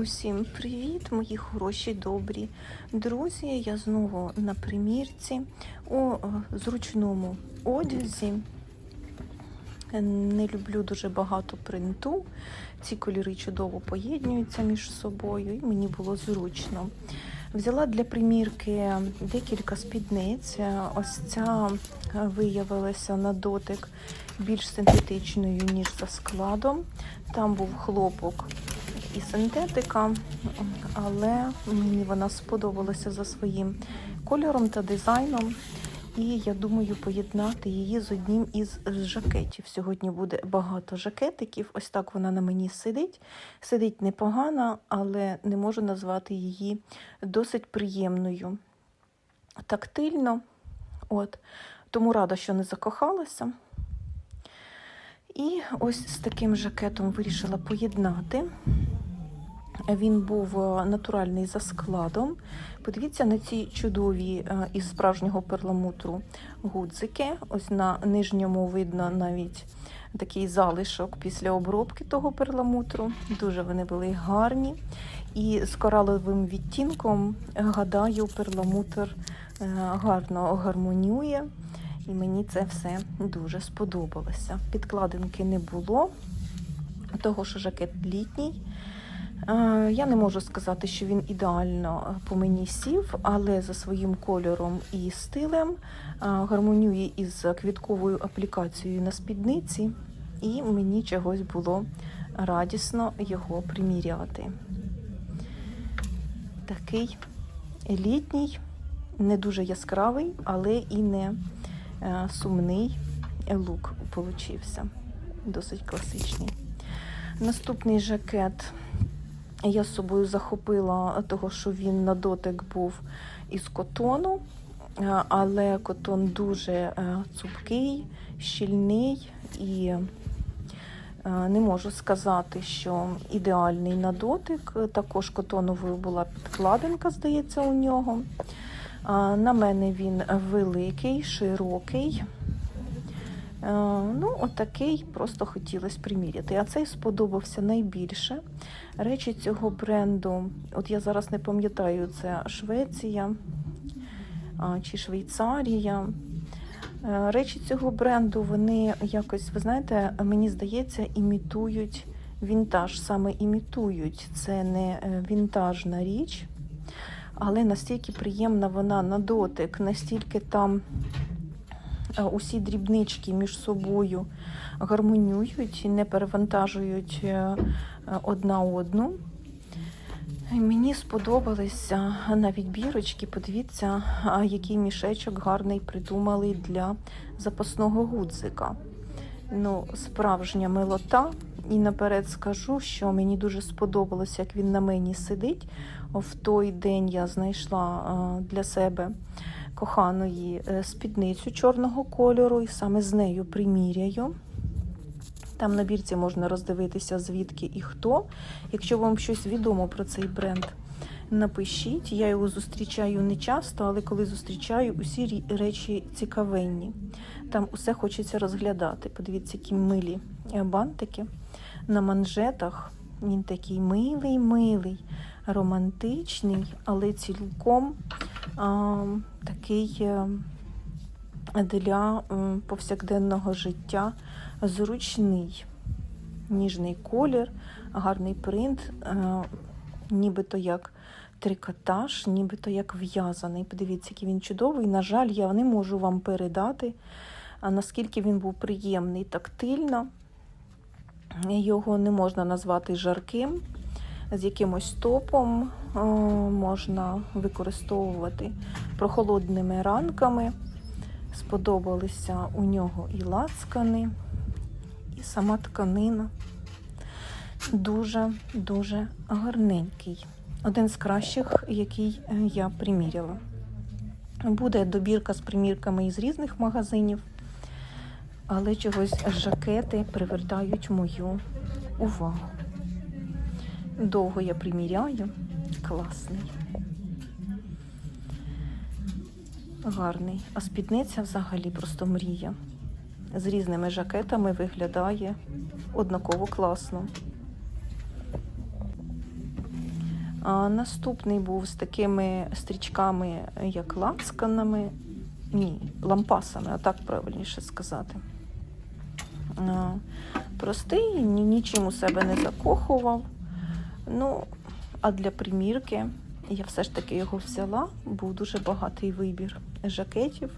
Усім привіт, мої хороші, добрі друзі. Я знову на примірці у е, зручному одязі. Не люблю дуже багато принту. Ці кольори чудово поєднуються між собою, і мені було зручно. Взяла для примірки декілька спідниць. Ось ця виявилася на дотик більш синтетичною, ніж за складом. Там був хлопок і синтетика, але мені вона сподобалася за своїм кольором та дизайном. І я думаю поєднати її з одним із жакетів. Сьогодні буде багато жакетиків. Ось так вона на мені сидить. Сидить непогано, але не можу назвати її досить приємною. Тактильно. От. Тому рада, що не закохалася. І ось з таким жакетом вирішила поєднати. Він був натуральний за складом. Подивіться на ці чудові із справжнього перламутру гудзики. Ось на нижньому видно навіть такий залишок після обробки того перламутру. Дуже вони були гарні. І з кораловим відтінком, гадаю, перламутр гарно гармонює. І мені це все дуже сподобалося. Підкладинки не було, того що жакет літній. Я не можу сказати, що він ідеально по мені сів, але за своїм кольором і стилем гармонює із квітковою аплікацією на спідниці, і мені чогось було радісно його приміряти. Такий літній, не дуже яскравий, але і не сумний лук получився. Досить класичний. Наступний жакет я з собою захопила того, що він на дотик був із котону, але котон дуже цупкий, щільний і не можу сказати, що ідеальний на дотик. Також котоновою була підкладинка, здається, у нього. На мене він великий, широкий. Ну, отакий просто хотілося приміряти. А цей сподобався найбільше. Речі цього бренду, от я зараз не пам'ятаю, це Швеція чи Швейцарія. Речі цього бренду, вони якось, ви знаєте, мені здається, імітують вінтаж, саме імітують. Це не вінтажна річ, але настільки приємна вона на дотик, настільки там усі дрібнички між собою гармонюють і не перевантажують одна одну. Мені сподобалися навіть бірочки. Подивіться, який мішечок гарний придумали для запасного гудзика. Ну, Справжня милота. І наперед скажу, що мені дуже сподобалося, як він на мені сидить. В той день я знайшла для себе коханої спідницю чорного кольору, і саме з нею приміряю. Там на бірці можна роздивитися, звідки і хто. Якщо вам щось відомо про цей бренд, напишіть. Я його зустрічаю не часто, але коли зустрічаю, усі речі цікавенні. Там усе хочеться розглядати. Подивіться, які милі бантики на манжетах. Він такий милий-милий, романтичний, але цілком такий для повсякденного життя зручний, ніжний колір, гарний принт, нібито як трикотаж, нібито як в'язаний. Подивіться, який він чудовий. На жаль, я не можу вам передати, наскільки він був приємний тактильно. Його не можна назвати жарким. З якимось топом можна використовувати прохолодними ранками. Сподобалися у нього і лацкани, і сама тканина. Дуже-дуже гарненький. Один з кращих, який я приміряла. Буде добірка з примірками із різних магазинів, але чогось жакети привертають мою увагу. Довго я приміряю, класний. Гарний. А спідниця взагалі просто мрія. З різними жакетами виглядає однаково класно. А наступний був з такими стрічками, як лацканами. Ні, лампасами, а так правильніше сказати. Простий, нічим у себе не закохував. Ну, а для примірки я все ж таки його взяла. Був дуже багатий вибір жакетів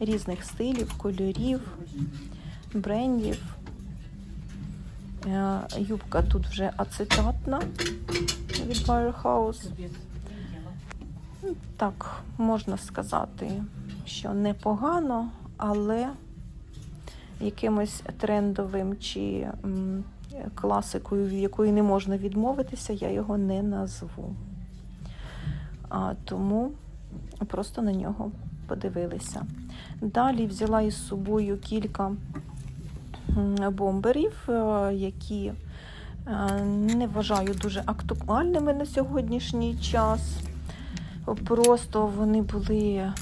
різних стилів, кольорів, брендів. Е, Юбка тут вже ацетатна від Firehouse. Ну, Так, можна сказати, що непогано, але якимось трендовим чи класикою, від якої не можна відмовитися, я його не назву. А, тому просто на нього подивилися. Далі взяла із собою кілька бомберів, е, які е, не вважаю дуже актуальними на сьогоднішній час. Просто вони були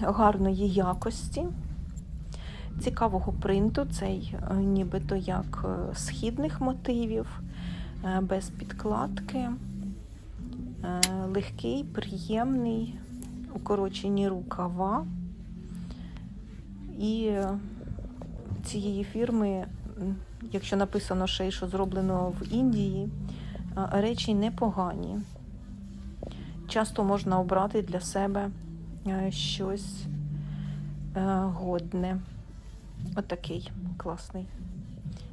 гарної якості, цікавого принту, цей е, нібито як е, східних мотивів, е, без підкладки, легкий, приємний, укорочені рукава. І цієї фірми, якщо написано ще й що зроблено в Індії, речі непогані. Часто можна обрати для себе щось годне. Отакий класний.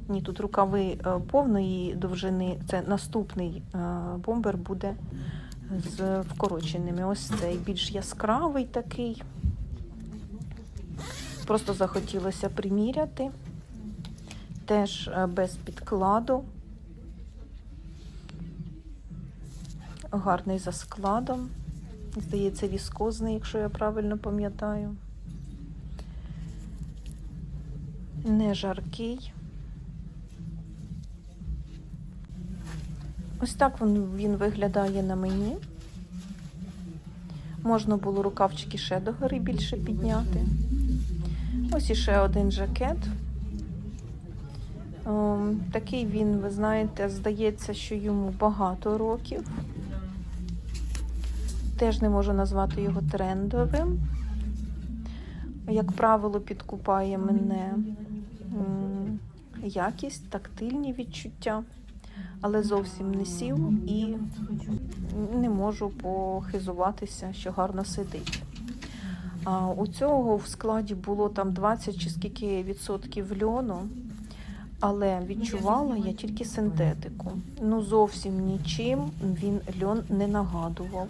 Ні, тут рукави е, повної довжини. Це наступний е, бомбер буде з вкороченими. Ось цей більш яскравий такий. Просто захотілося приміряти. Теж е, без підкладу. Гарний за складом. Здається, віскозний, якщо я правильно пам'ятаю. Не жаркий. Ось так він, він виглядає на мені. Можна було рукавчики ще догори більше підняти. Ось іще один жакет. Ем, Такий він, ви знаєте, здається, що йому багато років. Теж не можу назвати його трендовим. Як правило, підкупає мене якість, тактильні відчуття, але зовсім не сів і не можу похизуватися, що гарно сидить. А у цього в складі було там 20 чи скільки відсотків льону, але відчувала я тільки синтетику. Ну зовсім нічим він льон не нагадував.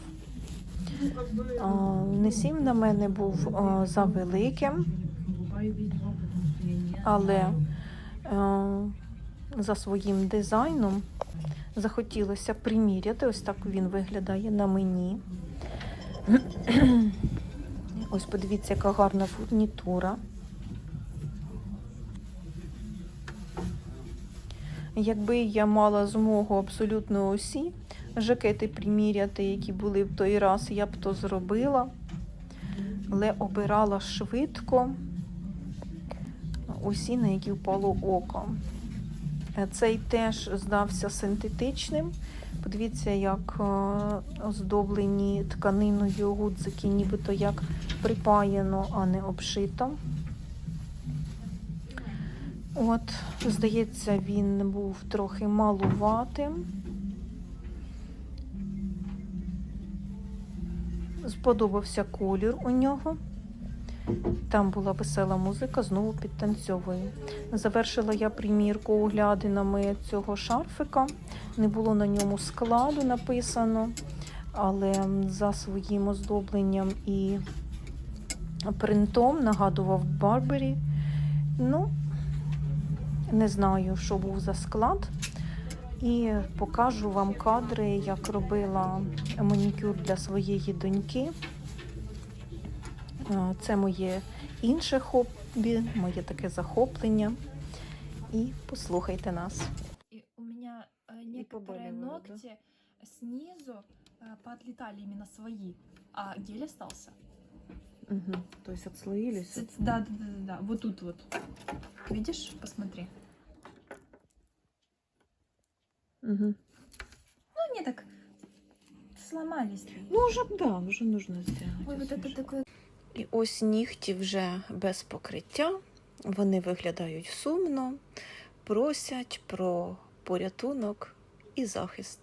Несім на мене був завеликим, але е, за своїм дизайном захотілося приміряти. Ось так він виглядає на мені. Ось подивіться, яка гарна фурнітура. Якби я мала змогу абсолютно усі жакети приміряти, які були в той раз, я б то зробила, але обирала швидко усі, на які впало око. Е, Цей теж здався синтетичним. Подивіться, як е, оздоблені тканиною гудзики, нібито як припаяно, а не обшито. От, здається, він був трохи малуватим. Сподобався колір у нього. Там була весела музика, знову підтанцьовую. Завершила я примірку оглядинами цього шарфика. Не було на ньому складу написано, але за своїм оздобленням і принтом нагадував Барбері. Ну, не знаю, що був за склад. І покажу вам кадри, як робила манікюр для своєї доньки. Е, Це моє інше хобі, моє таке захоплення. І послухайте нас. И у меня э, некоторые побаливают, да? ногти снизу э, поотлетали именно свои, а гель остался. Угу. Тобто отслоїлися. Ц- Да, да, да, да, да. Вот тут вот. Видишь? Посмотри. Угу. Ну, они так сломались. Ну, вже да, вже нужно зробити. Ой, вот это такое І ось нігті вже без покриття. Вони виглядають сумно, просять про порятунок і захист.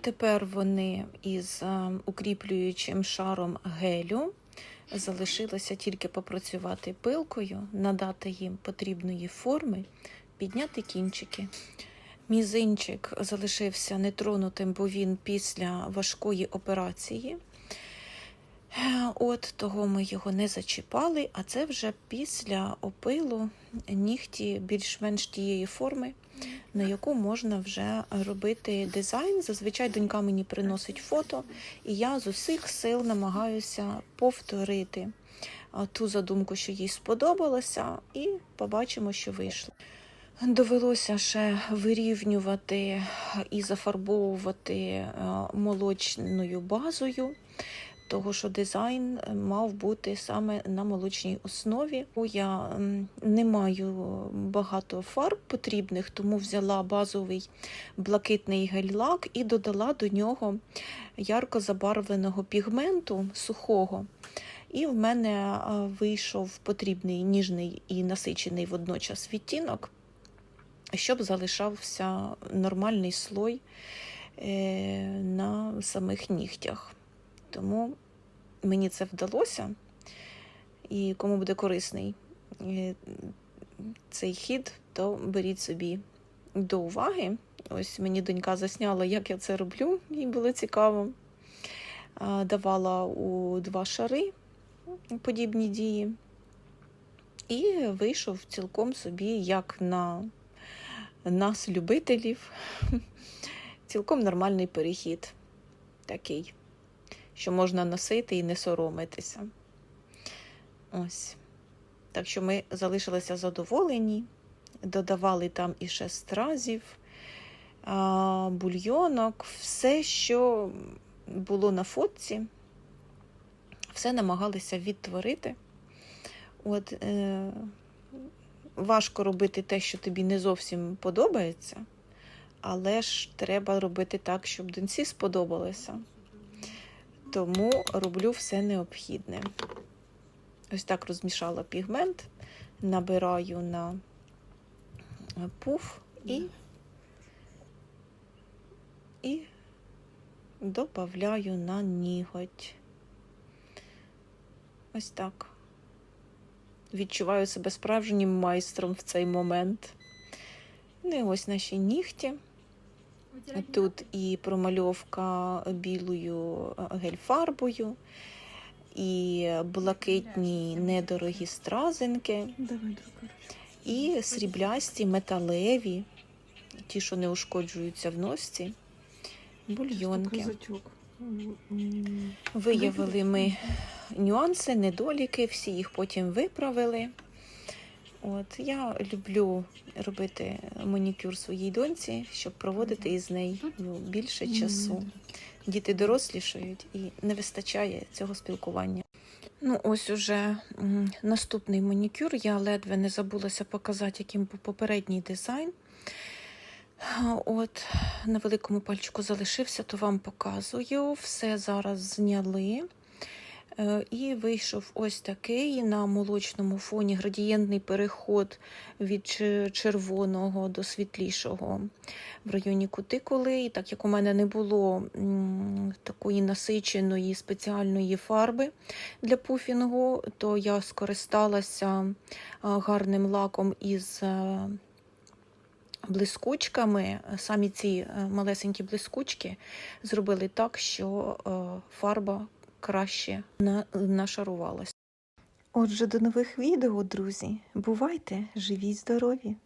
Тепер вони із е, укріплюючим шаром гелю. Залишилося тільки попрацювати пилкою, надати їм потрібної форми, підняти кінчики. Мізинчик залишився нетронутим, бо він після важкої операції. От того ми його не зачіпали, а це вже після опилу нігті більш-менш тієї форми, на яку можна вже робити дизайн. Зазвичай донька мені приносить фото, і я з усіх сил намагаюся повторити ту задумку, що їй сподобалося, і побачимо, що вийшло. Довелося ще вирівнювати і зафарбовувати молочною базою того, що дизайн е, мав бути саме на молочній основі. Я не маю багато фарб потрібних, тому взяла базовий блакитний гель-лак і додала до нього ярко забарвленого пігменту сухого. І в мене е, вийшов потрібний ніжний і насичений водночас відтінок, щоб залишався нормальний слой е, на самих нігтях. Тому мені це вдалося. І кому буде корисний е, цей хід, то беріть собі до уваги. Ось мені донька засняла, як я це роблю, їй було цікаво. Давала у два шари подібні дії. І вийшов цілком собі, як на нас, любителів, цілком нормальний перехід такий що можна носити і не соромитися. Ось. Так що ми залишилися задоволені, додавали там і ще стразів, бульйонок, все, що було на фотці, все намагалися відтворити. От, е, важко робити те, що тобі не зовсім подобається, але ж треба робити так, щоб доньці сподобалося тому роблю все необхідне. Ось так розмішала пігмент, набираю на пуф і, і додаю на ніготь. Ось так. Відчуваю себе справжнім майстром в цей момент. Ну і ось наші нігті. Тут і промальовка білою е, гель-фарбою, і блакитні недорогі стразинки, і сріблясті металеві, ті, що не ушкоджуються в носці, бульйонки. Виявили ми нюанси, недоліки, всі їх потім виправили. От я люблю робити манікюр своїй доньці, щоб проводити із нею ну, більше часу. Діти дорослішають і не вистачає цього спілкування. Ну, ось уже наступний манікюр. Я ледве не забулася показати, яким був попередній дизайн. От на великому пальчику залишився, то вам показую. Все зараз зняли. Е, І вийшов ось такий на молочному фоні градієнтний переход від червоного до світлішого в районі кутикули. І так як у мене не було такої насиченої спеціальної фарби для пуфінгу, то я скористалася гарним лаком із е, блискучками. Самі ці е, малесенькі блискучки зробили так, що е, фарба краще на- нашарувалась. Отже, до нових відео, друзі. Бувайте, живі здорові!